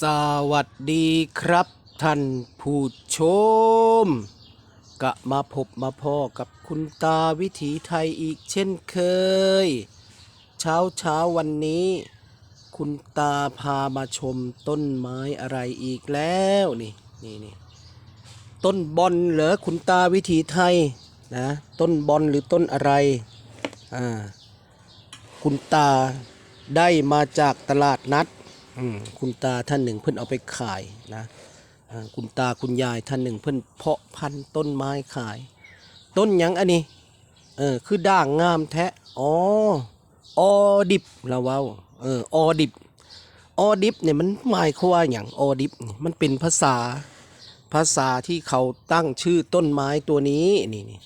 สวัสดีครับท่านผู้ชม กะมาพบมาพ่อกับคุณตาวิถีไทยอีกเช่นเคย เช้าเช้าวันนี้ คุณตาพามาชมต้นไม้อะไรอีกแล้วนี่นี่นี่ต้นบอนเหรอคุณตาวิถีไทยนะต้นบอนหรือต้นอะไรอ่าคุณตาได้มาจากตลาดนัด อืมคุณตาท่านหนึ่งเพิ่นเอาไปขายนะคุณตาคุณยายท่านหนึ่งเพิ่นเพาะพันธุ์ต้นไม้ขาย ต้นหยังอันนี้ เออ คือด่างงามแท้อ๋อออดิบละเว้าเออออดิบออดิบเนี่ยมันหมายความว่าอย่างออดิบมันเป็นภาษาภาษาที่เขาตั้งชื่อต้นไม้ตัวนี้นี่นี่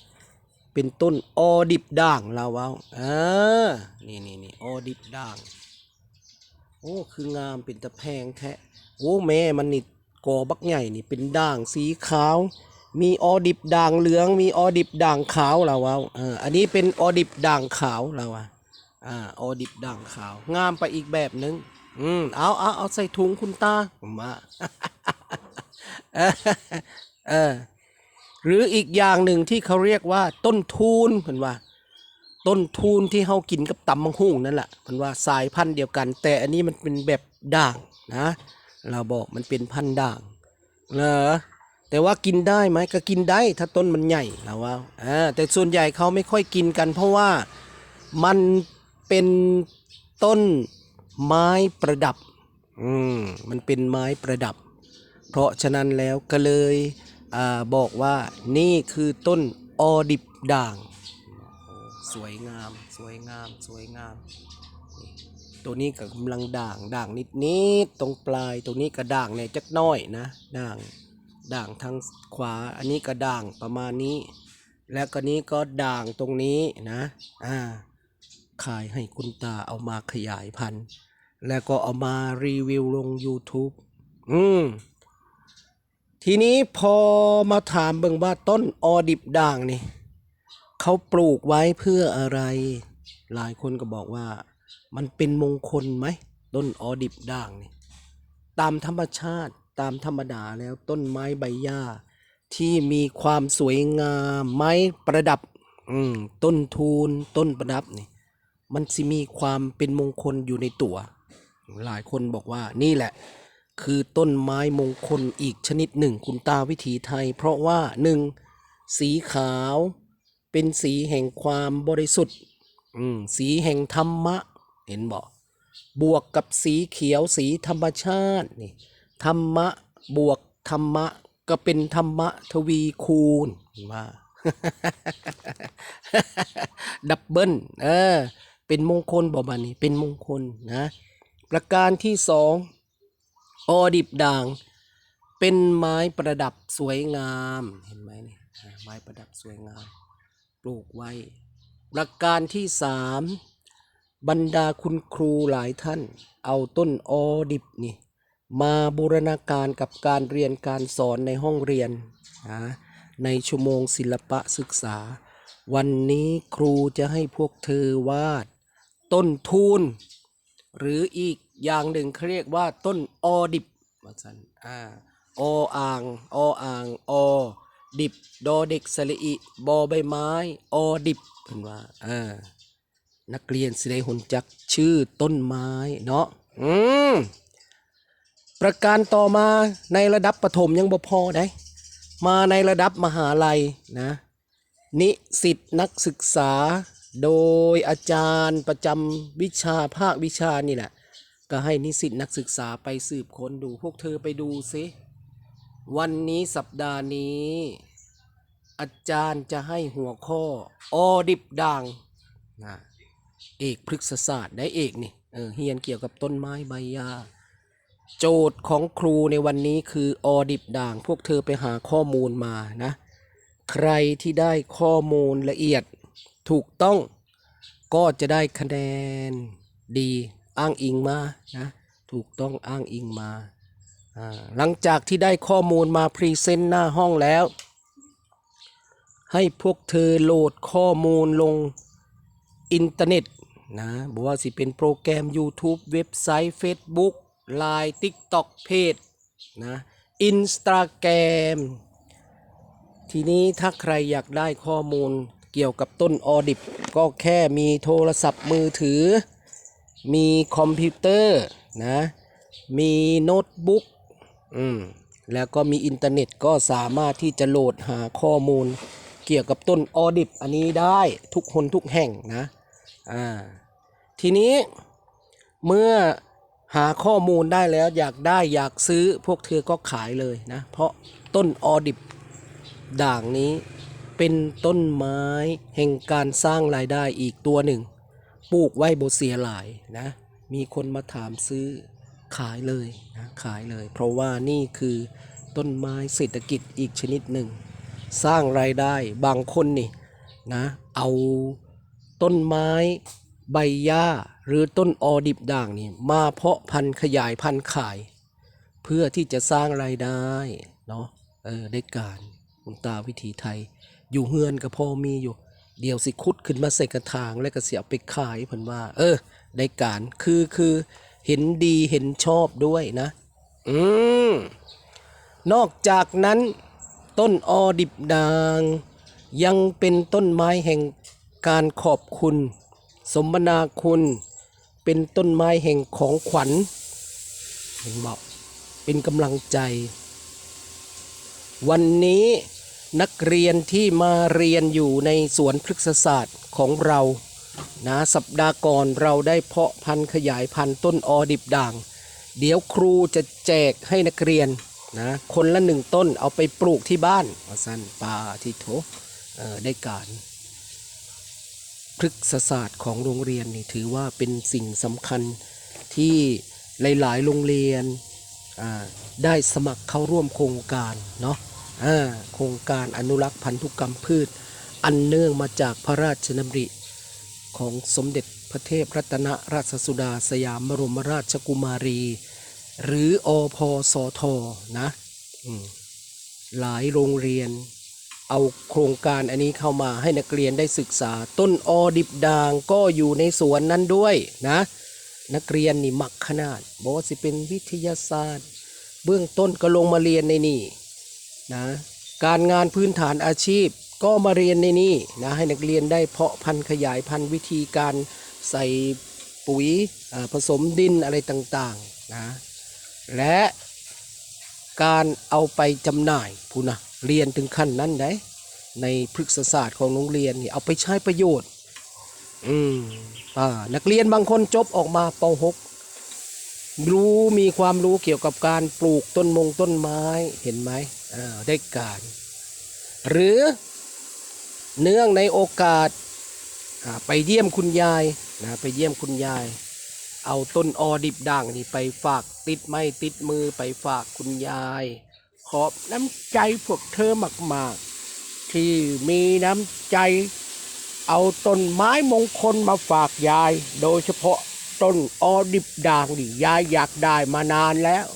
เป็นต้นออดิบด่างลาวเว้าอ่านี่นี่นี่ออดิบด่าง อ้คืองามเป็นตะแพงแท้โอ้แม่มันนี่กอบักใหญ่นี่เป็นด่างสีขาว มีออดิบด่างเหลือง มีออดิบด่างขาวลาวเว้าเอออันนี้เป็นออดิบด่างขาวลาวอะอ่าออดิบด่างขาว งามไปอีกแบบหนึงอืมเอาเอาเอาใส่ถุงคุณตาผมาเออเออหรืออีกอย่างหนึ่งที่เขาเรียกว่าต้นทูนเพิ่นว่า ต้นทูนที่เฮากินกับตำมังหุ่งนั่นแหละเพิ่นว่าสายพันธุ์เดียวกัน แต่อันนี้มันเป็นแบบด่างนะ เราบอกมันเป็นพันธุ์ด่างเหรอแต่ว่ากินได้ไหมก็กินได้ถ้าต้นมันใหญ่เราว่าอ่าแต่ส่วนใหญ่เขาไม่ค่อยกินกัน เพราะว่ามันเป็นต้นไม้ประดับ อืมมันเป็นไม้ประดับ เพราะฉะนั้นแล้วก็เลยอาบอกว่านี่คือต้นออดิบด่าง สวยงาม สวยงาม สวยงาม ตัวนี้ก็กำลังด่างด่างนิดนิดตรงปลายตรงนี้ก็ด่างเนี่ยจักน้อยนะ ด่างด่างทางขวา อันนี้ก็ด่างประมาณนี้ แล้วก็นี้ก็ด่างตรงนี้นะอ่าขายให้คุณตาเอามาขยายพันธุ์ แล้วก็เอามารีวิวลง YouTube อืมทีนี้พอมาถามเบิ่งว่าต้นออดิบด่างนี่ เขาปลูกไว้เพื่ออะไร หลายคนก็บอกว่า มันเป็นมงคลไหมต้นออดิบด่างนี่ตามธรรมชาติตามธรรมดาแล้วต้นไม้ใบหญ้า ที่มีความสวยงามไม้ประดับอืต้นทูนต้นประดับนี่มันสิมีความเป็นมงคลอยู่ในตัว หลายคนบอกว่านี่แหละ คือต้นไม้มงคลอีกชนิดหนึ่งคุณตาวิถีไทย เพราะว่าหนึ่งสีขาว เป็นสีแห่งความบริสุทธิ์สีแห่งธรรมะ เห็นบอกบวกกับสีเขียวสีธรรมชาตินี่ธรรมะบวกธรรมะ ก็เป็นธรรมะทวีคูณว่าดับเบิลเออ เป็นมงคลบอกมานี่เป็นมงคลนะ ประการที่สองออดิบด่าง เป็นไม้ประดับสวยงาม เห็นไหมนี่ไม้ประดับสวยงาม ลูกไว้ ประการที่สามบรรดาคุณครูหลายท่าน เอาต้นออดิบนี่มาบูรณาการกับการเรียนการสอนในห้องเรียนนะในชั่วโมงศิลปะศึกษา วันนี้ครูจะให้พวกเธอวาด ต้นทูนหรืออีกอย่างหนึ่งเขาเรียกว่าต้นออดิบว่าสันอ่าออ่างออ่างอ ดิบดอเด็กสระอิบอใบไม้อดิบเพิ่นว่าอ่านักเรียนสิได้หุนจักชื่อต้นไม้เนาะอืมประการต่อมาในระดับประถมยังบ่พอได้ มาในระดับมหาลัยนะ นิสิตนักศึกษา โดยอาจารย์ประจำวิชาภาควิชานี่แหละก็ให้นิสิตนักศึกษาไปสืบค้นดูพวกเธอไปดูซิ วันนี้สัปดาห์นี้ อาจารย์จะให้หัวข้อออดิบด่างนะเอกพฤกษศาสตร์ได้เอกนี่เออเฮียนเกี่ยวกับต้นไม้ใบหญ้าโจทย์ของครูในวันนี้คือออดิบด่าง พวกเธอไปหาข้อมูลมานะ ใครที่ได้ข้อมูลละเอียดถูกต้องก็จะได้คะแนนดีอ้างอิงมานะถูกต้องอ้างอิงมาหลังจากที่ได้ข้อมูลมาพรีเซนต์หน้าห้องแล้ว ให้พวกเธอโหลดข้อมูลลงอินเทอร์เน็ตนะบอกว่าสิเป็นโปรแกรม YouTube เว็บไซต์ Facebook ไลน์ TikTok เพจนะอินสตาแกรมทีนี้ถ้าใครอยากได้ข้อมูลเกี่ยวกับต้นออดิบ ก็แค่มีโทรศัพท์มือถือ มีคอมพิวเตอร์นะมีโน้ตบุ๊กอืมแล้วก็มีอินเทอร์เน็ตก็สามารถที่จะโหลดหาข้อมูล เกี่ยวกับต้นออดิบอันนี้ได้ทุกคนทุกแห่งนะอ่าทีนี้เมื่อหาข้อมูลได้แล้วอยากได้อยากซื้อพวกเธอก็ขายเลยนะ เพราะต้นออดิบด่างนี้เป็นต้นไม้แห่งการสร้างรายได้อีกตัวหนึ่ง ปลูกไว้โบเสียหลายนะ มีคนมาถามซื้อขายเลยนะขายเลย เพราะว่านี่คือต้นไม้เศรษฐกิจอีกชนิดหนึ่ง สร้างรายได้บางคนนี่นะเอาต้นไม้ใบหญ้าหรือต้นออดิบด่างนี่มาเพาะพันธุ์ขยายพันธุ์ขาย เพื่อที่จะสร้างรายได้เนาะเออได้การคุณตาวิถีไทย อยู่เฮือนกับพ่อมีอยู่ เดี๋ยวสิคุดขึ้นมาใส่กระถางแล้วก็เสียไปขายเพิ่นว่า เออ ได้การคือคือเห็นดีเห็นชอบด้วยนะ อืมนอกจากนั้น ต้นออดิบดาง ยังเป็นต้นไม้แห่งการขอบคุณ สมนาคุณ เป็นต้นไม้แห่งของขวัญเห็นบอกเป็นกำลังใจ วันนี้นักเรียนที่มาเรียนอยู่ในสวนพฤกษศาสตร์ของเรานะสัปดาห์ก่อนเราได้เพาะพันธุ์ขยายพันธุ์ต้นออดิบด่าง เดี๋ยวครูจะแจกให้นักเรียน นะคนละหนึ่งต้นเอาไปปลูกที่บ้านว่าสั้นปาที่โถได้การพฤกษศาสตร์ของโรงเรียนนี่ถือว่าเป็นสิ่งสำคัญที่หลาย ๆ โรงเรียนได้สมัครเข้าร่วมโครงการเนาะโครงการอนุรักษ์พันธุกรรมพืช อันเนื่องมาจากพระราชดำริของสมเด็จพระเทพรัตนราชสุดาสยามบรมราชกุมารี หรืออพสทนะอืมหลายโรงเรียน เอาโครงการอันนี้เข้ามาให้นักเรียนได้ศึกษา ต้นออดิบด่างก็อยู่ในสวนนั้นด้วยนะ นักเรียนนี่มักขนาดบอกว่าสิเป็นวิทยาศาสตร์ เบื้องต้นก็ลงมาเรียนในนี่นะการงานพื้นฐานอาชีพก็มาเรียนในนี่นะให้นักเรียนได้เพาะพันธุ์ขยายพันธุ์วิธีการใส่ปุ๋ยอ่าผสมดินอะไรต่างๆนะ และการเอาไปจำหน่ายพูนะเรียนถึงขั้นนั้นได้ในพฤกษศาสตร์ของโรงเรียนนี่เอาไปใช้ประโยชน์ อืมอ่านักเรียนบางคนจบออกมาป .6 รู้มีความรู้เกี่ยวกับการปลูกต้นมงต้นไม้เห็นไหมอ่าได้การ หรือเนื่องในโอกาสอ่าไปเยี่ยมคุณยายนะไปเยี่ยมคุณยาย เอาต้นออดิบด่างนี่ไปฝาก ติดไม้ติดมือไปฝากคุณยาย ขอบน้ำใจพวกเธอมากๆ ที่มีน้ำใจ เอาต้นไม้มงคลมาฝากยาย โดยเฉพาะต้นออดิบด่างนี่ยายอยากได้มานานแล้ว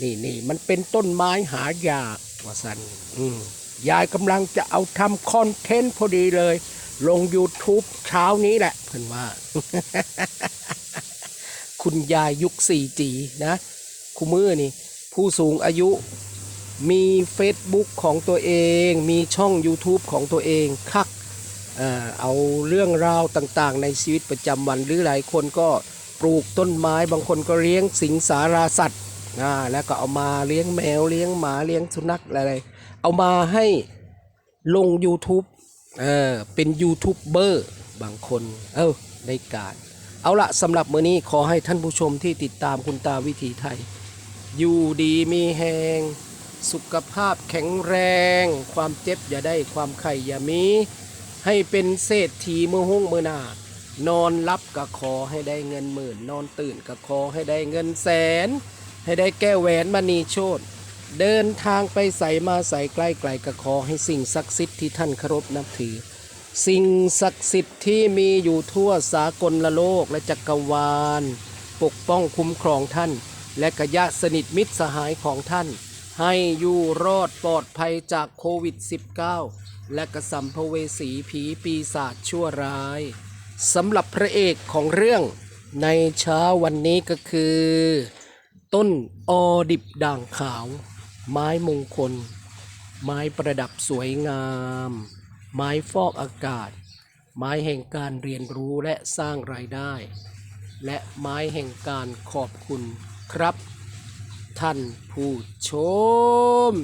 นี่นี่มันเป็นต้นไม้หายากว่าสันอืมยายกำลังจะเอาทำคอนเทนต์พอดีเลย ลง YouTube เช้านี้แหละเพื่อนว่า คุณยายยุค 4G นะคุมือนี่ผู้สูงอายุมี Facebook ของตัวเอง มีช่อง YouTube ของตัวเองคักเอาเรื่องราวต่างๆ ในชีวิตประจำวันหรือหลายคนก็ปลูกต้นไม้บางคนก็เลี้ยงสิงสาราสัตว์นะแล้วก็เอามาเลี้ยงแมวเลี้ยงหมาเลี้ยงสุนัขอะไรเอามาให้ลง YouTube เออเป็นยูทูบเบอร์บางคน เออได้การ เอาละสำหรับมื้อนี้ขอให้ท่านผู้ชมที่ติดตามคุณตาวิถีไทย อยู่ดีมีแหงสุขภาพแข็งแรง ความเจ็บอย่าได้ความไข่อย่ามี ให้เป็นเศรษฐีมือหุ้งมือหนานอนรับก็ขอให้ได้เงินหมื่น นอนตื่นก็ขอให้ได้เงินแสน ให้ได้แก้วแหวนมณีโชตเดินทางไปใส่มาใส่ใกล้ไกลก็ขอให้สิ่งศักดิ์สิทธิ์ที่ท่านเคารพนับถือ สิ่งศักดิ์สิทธิ์ที่มีอยู่ทั่วสากลโลกและจักรวาล ปกป้องคุ้มครองท่าน และกญาติสนิทมิตรสหายของท่าน ให้อยู่รอดปลอดภัยจากโควิด -19 และกระสัมภเวสีผีปีศาจชั่วร้ายสำหรับพระเอกของเรื่องในเช้าวันนี้ก็คือ ต้นออดิบด่างขาว ไม้มงคล ไม้ประดับสวยงาม ไม้ฟอกอากาศ ไม้แห่งการเรียนรู้และสร้างรายได้ และไม้แห่งการขอบคุณครับ ท่านผู้ชม